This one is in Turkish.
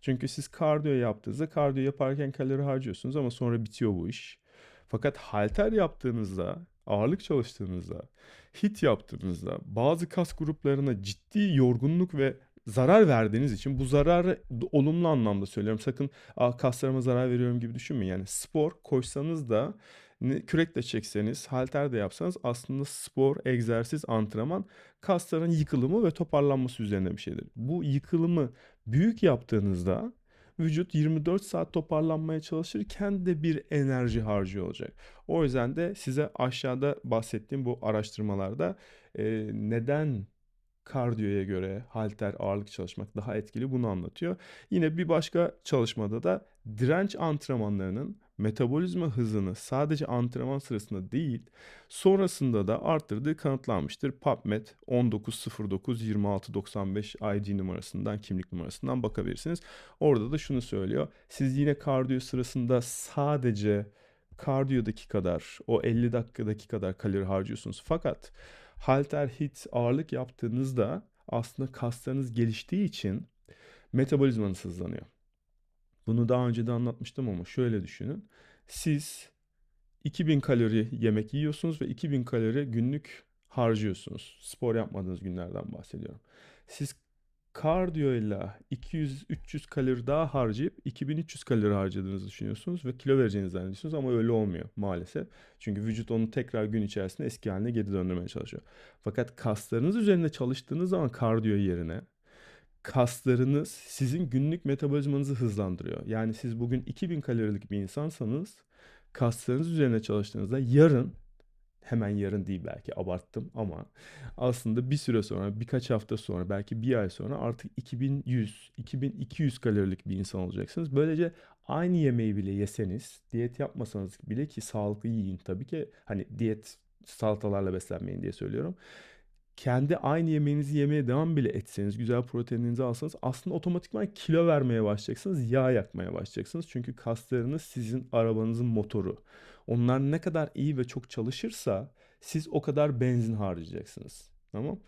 Çünkü siz kardiyo yaptığınızda kardiyo yaparken kalori harcıyorsunuz ama sonra bitiyor bu iş. Fakat halter yaptığınızda, ağırlık çalıştığınızda, hit yaptığınızda bazı kas gruplarına ciddi yorgunluk ve zarar verdiğiniz için bu zararı olumlu anlamda söylüyorum. Sakın Aa, kaslarıma zarar veriyorum gibi düşünmeyin. Yani spor koşsanız da kürek de çekseniz, halter de yapsanız aslında spor, egzersiz, antrenman kasların yıkılımı ve toparlanması üzerine bir şeydir. Bu yıkılımı büyük yaptığınızda vücut 24 saat toparlanmaya çalışırken de bir enerji harcıyor olacak. O yüzden de size aşağıda bahsettiğim bu araştırmalarda e, neden kardiyoya göre halter ağırlık çalışmak daha etkili bunu anlatıyor. Yine bir başka çalışmada da direnç antrenmanlarının metabolizma hızını sadece antrenman sırasında değil sonrasında da arttırdığı kanıtlanmıştır. PubMed 1909 2695 ID numarasından kimlik numarasından bakabilirsiniz. Orada da şunu söylüyor. Siz yine kardiyo sırasında sadece kardiyodaki kadar o 50 dakikadaki kadar kalori harcıyorsunuz. Fakat halter hit ağırlık yaptığınızda aslında kaslarınız geliştiği için metabolizmanız hızlanıyor. Bunu daha önce de anlatmıştım ama şöyle düşünün. Siz 2000 kalori yemek yiyorsunuz ve 2000 kalori günlük harcıyorsunuz. Spor yapmadığınız günlerden bahsediyorum. Siz kardiyoyla 200-300 kalori daha harcayıp 2300 kalori harcadığınızı düşünüyorsunuz ve kilo vereceğinizi zannediyorsunuz ama öyle olmuyor maalesef. Çünkü vücut onu tekrar gün içerisinde eski haline geri döndürmeye çalışıyor. Fakat kaslarınız üzerinde çalıştığınız zaman kardiyo yerine kaslarınız sizin günlük metabolizmanızı hızlandırıyor. Yani siz bugün 2000 kalorilik bir insansanız kaslarınız üzerine çalıştığınızda yarın hemen yarın değil belki abarttım ama aslında bir süre sonra birkaç hafta sonra belki bir ay sonra artık 2100 2200 kalorilik bir insan olacaksınız. Böylece aynı yemeği bile yeseniz diyet yapmasanız bile ki sağlıklı yiyin tabii ki hani diyet salatalarla beslenmeyin diye söylüyorum kendi aynı yemeğinizi yemeye devam bile etseniz, güzel proteininizi alsanız aslında otomatikman kilo vermeye başlayacaksınız, yağ yakmaya başlayacaksınız. Çünkü kaslarınız sizin arabanızın motoru. Onlar ne kadar iyi ve çok çalışırsa siz o kadar benzin harcayacaksınız. Tamam?